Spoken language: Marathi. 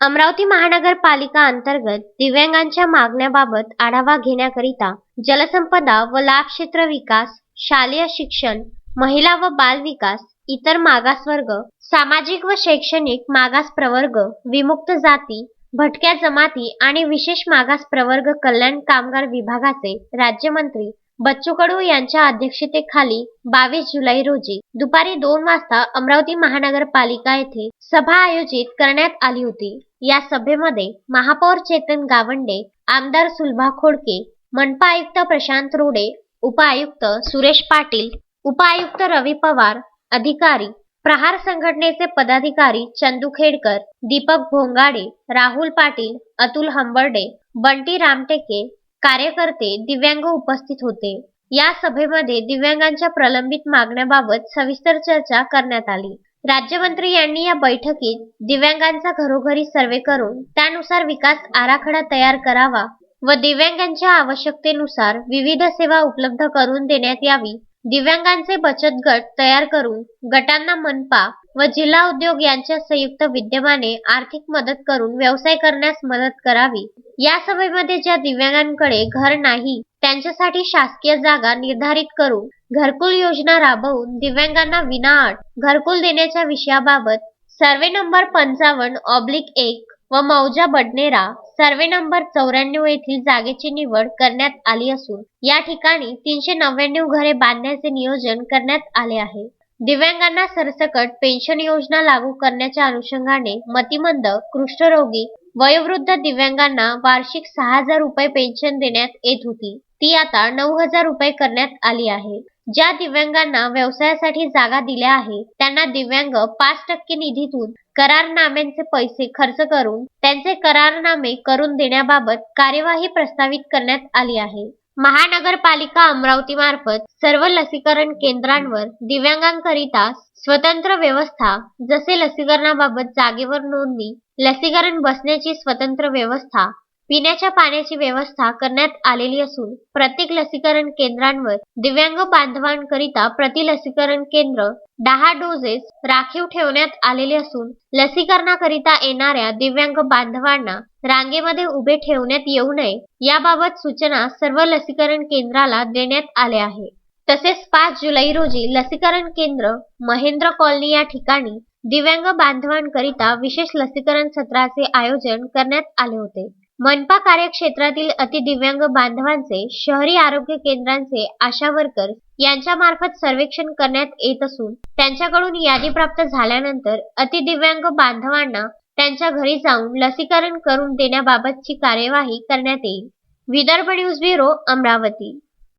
अमरावती महानगरपालिका अंतर्गत दिव्यांगांच्या मागण्याबाबत आढावा घेण्याकरिता जलसंपदा व लाभ क्षेत्र विकास शालेय शिक्षण महिला व बाल विकास इतर मागासवर्ग सामाजिक व शैक्षणिक मागास प्रवर्ग विमुक्त जाती भटक्या जमाती आणि विशेष मागास प्रवर्ग कल्याण कामगार विभागाचे राज्यमंत्री बच्चू कडू यांच्या अध्यक्षतेखाली बावीस जुलै रोजी दुपारी दोन वाजता अमरावती महानगरपालिका येथे सभा आयोजित करण्यात आली होती. या सभेमध्ये महापौर चेतन गावंडे आमदार सुलभा खोडके मनपा आयुक्त प्रशांत रोडे उपआयुक्त सुरेश पाटील उपआयुक्त रवी पवार अधिकारी प्रहार संघटनेचे पदाधिकारी चंदू खेडकर दीपक भोंगाडे राहुल पाटील अतुल हंबर्डे बंटी रामटेके कार्यकर्ते दिव्यांग उपस्थित होते. या सभेमध्ये दिव्यांगांच्या प्रलंबित मागण्याबाबत सविस्तर चर्चा करण्यात आली. राज्यमंत्री यांनी या बैठकीत दिव्यांगांचा घरोघरी सर्वे करून त्यानुसार विकास आराखडा तयार करावा व दिव्यांगांच्या आवश्यकतेनुसार विविध सेवा उपलब्ध करून देण्यात यावी दिव्यांगांचे बचत गट तयार करून गटांना मनपा व जिल्हा उद्योग यांच्या संयुक्त विद्यमाने आर्थिक मदत करून व्यवसाय करण्यास मदत करावी. या सभेमध्ये ज्या दिव्यांगांकडे घर नाही त्यांच्यासाठी शासकीय जागा निर्धारित करून घरकुल योजना राबवून दिव्यांगांना विनाअट घरकुल देण्याच्या विषयाबाबत सर्वे नंबर पंचावन्न ऑब्लिक एक व मौजा बडनेरा सर्वे नंबर चौऱ्याण्णव येथील जागेची निवड करण्यात आली असून या ठिकाणी तीनशे नव्याण्णव घरे बांधण्याचे नियोजन करण्यात आले आहे. दिव्यांगांना सरसकट पेन्शन योजना लागू करण्याच्या अनुषंगाने मतिमंद कुष्ठरोगी वयोवृद्ध दिव्यांगांना वार्षिक सहा हजार रुपये पेन्शन देण्यात येत होती. ती आता नऊ हजार रुपये करण्यात आली आहे. ज्या दिव्यांगांना व्यवसायासाठी जागा दिल्या आहे त्यांना दिव्यांग पाच टक्के निधीतून करारनाम्यांचे पैसे खर्च करून त्यांचे करारनामे करून देण्याबाबत कार्यवाही प्रस्तावित करण्यात आली आहे. महानगरपालिका अमरावतीमार्फत सर्व लसीकरण केंद्रांवर दिव्यांगांकरिता स्वतंत्र व्यवस्था जसे लसीकरणाबाबत जागेवर नोंदणी लसीकरण बसण्याची स्वतंत्र व्यवस्था पिण्याच्या पाण्याची व्यवस्था करण्यात आलेली असून प्रत्येक लसीकरण केंद्रांवर दिव्यांग बांधवांकरिता प्रति लसीकरण केंद्र दहा डोजेस राखीव ठेवण्यात आलेले असून लसीकरणाकरिता येणाऱ्या दिव्यांग बांधवांना रांगेमध्ये उभे ठेवण्यात येऊ नये याबाबत सूचना सर्व लसीकरण केंद्राला देण्यात आल्या आहे तसेच पाच जुलै रोजी लसीकरण केंद्र महेंद्र कॉलनी या ठिकाणी दिव्यांग बांधवांकरिता विशेष लसीकरण सत्राचे आयोजन करण्यात आले होते. मनपा कार्यक्षेत्रातील अतिदिव्यांग बांधवांचे शहरी आरोग्य केंद्रांचे आशा वर्कर यांच्या मार्फत सर्वेक्षण करण्यात येत असून त्यांच्याकडून यादी प्राप्त झाल्यानंतर अतिदिव्यांग बांधवांना त्यांच्या घरी जाऊन लसीकरण करून देण्याबाबतची कार्यवाही करण्यात येईल. Vidarbha news bureau Amravati.